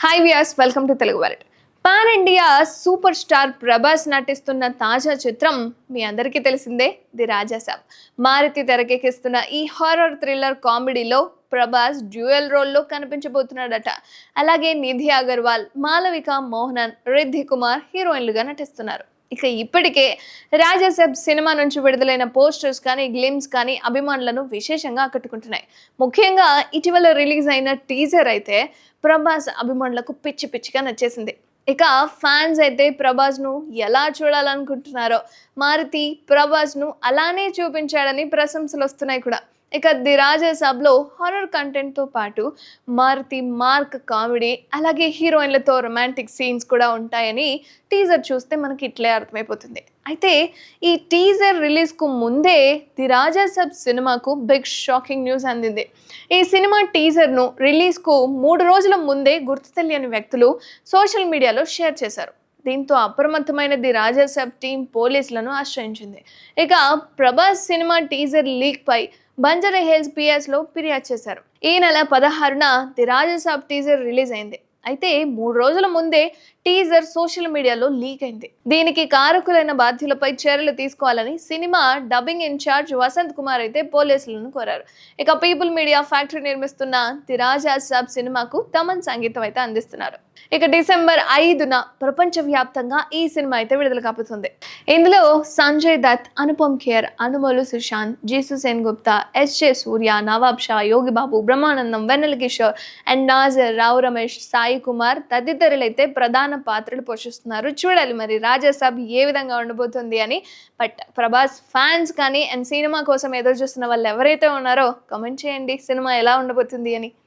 Hi Vyas welcome to Telugu wallet pan India super star Prabhas నటిస్తున్న తాజా చిత్రం మీ అందరికీ తెలిసిందే ది రాజాసాబ్ మారుతి తెరకెక్కిస్తున్న ఈ హారర్ థ్రిల్లర్ కామెడీలో ప్రభాస్ డ్యూయల్ రోల్లో కనిపించబోతున్నాడట. అలాగే నిధి అగర్వాల్ మాలవిక మోహనన్ రిద్ధి కుమార్ హీరోయిన్లుగా నటిస్తున్నారు. ఇక ఇప్పటికే రాజాసాబ్ సినిమా నుంచి విడుదలైన పోస్టర్స్ కానీ గ్లిమ్స్ కానీ అభిమానులను విశేషంగా ఆకట్టుకుంటున్నాయి. ముఖ్యంగా ఇటీవల రిలీజ్ అయిన టీజర్ అయితే ప్రభాస్ అభిమానులకు పిచ్చి పిచ్చిగా నచ్చేసింది. ఇక ఫ్యాన్స్ అయితే ప్రభాస్ను ఎలా చూడాలనుకుంటున్నారో మారుతి ప్రభాస్ను అలానే చూపించాడని ప్రశంసలు వస్తున్నాయి కూడా. ఇక ది రాజా సబ్లో హారర్ కంటెంట్తో పాటు మారుతి మార్క్ కామెడీ అలాగే హీరోయిన్లతో రొమాంటిక్ సీన్స్ కూడా ఉంటాయని టీజర్ చూస్తే మనకి ఇట్లే అర్థమైపోతుంది. అయితే ఈ టీజర్ రిలీజ్కు ముందే ది రాజా సబ్ సినిమాకు బిగ్ షాకింగ్ న్యూస్ అందింది. ఈ సినిమా టీజర్ను రిలీజ్కు మూడు రోజుల ముందే గుర్తు తెలియని వ్యక్తులు సోషల్ మీడియాలో షేర్ చేశారు. దీంతో అప్రమత్తమైన ది రాజా సబ్ టీం పోలీసులను ఆశ్రయించింది. ఇక ప్రభాస్ సినిమా టీజర్ లీక్ పై బంజారా హిల్స్ పిఎస్లో ఫిర్యాదు చేశారు. ఈ నెల పదహారున ది రాజసాబ్ టీజర్ రిలీజ్ అయింది. అయితే మూడు రోజుల ముందే టీజర్ సోషల్ మీడియాలో లీక్ అయింది. దీనికి కారకులైన బాధ్యులపై చర్యలు తీసుకోవాలని cinema dubbing incharge Vasant Kumar అయితే పోలీసులను కోరారు. ఇక పీపుల్ మీడియా ఫ్యాక్టరీ నిర్మిస్తున్న తిరాజా సాబ్ సినిమాకు తమన్ సంగీతం అయితే అందిస్తున్నారు. ఇక డిసెంబర్ ఐదున ప్రపంచవ్యాప్తంగా ఈ సినిమా అయితే విడుదల కాపుతుంది ఇందులో Sanjay Dutt Anupam Kher Anumolu Sushanth Jisshu Sengupta S J Surya Nawab Shah Yogi Babu Brahmanandam Vennela Kishore and Nassar Rao Ramesh Sai Sai Kumar తదితరులైతే ప్రధాన పాత్రలు పోషిస్తున్నారు. చూడాలి మరి రాజాసాబ్ ఏ విధంగా ఉండబోతుంది అని. బట్ ప్రభాస్ ఫ్యాన్స్ కానీ అండ్ సినిమా కోసం ఎదురు చూస్తున్న వాళ్ళు ఎవరైతే ఉన్నారో కమెంట్ చేయండి. సినిమా ఎలా ఉండబోతుంది అని.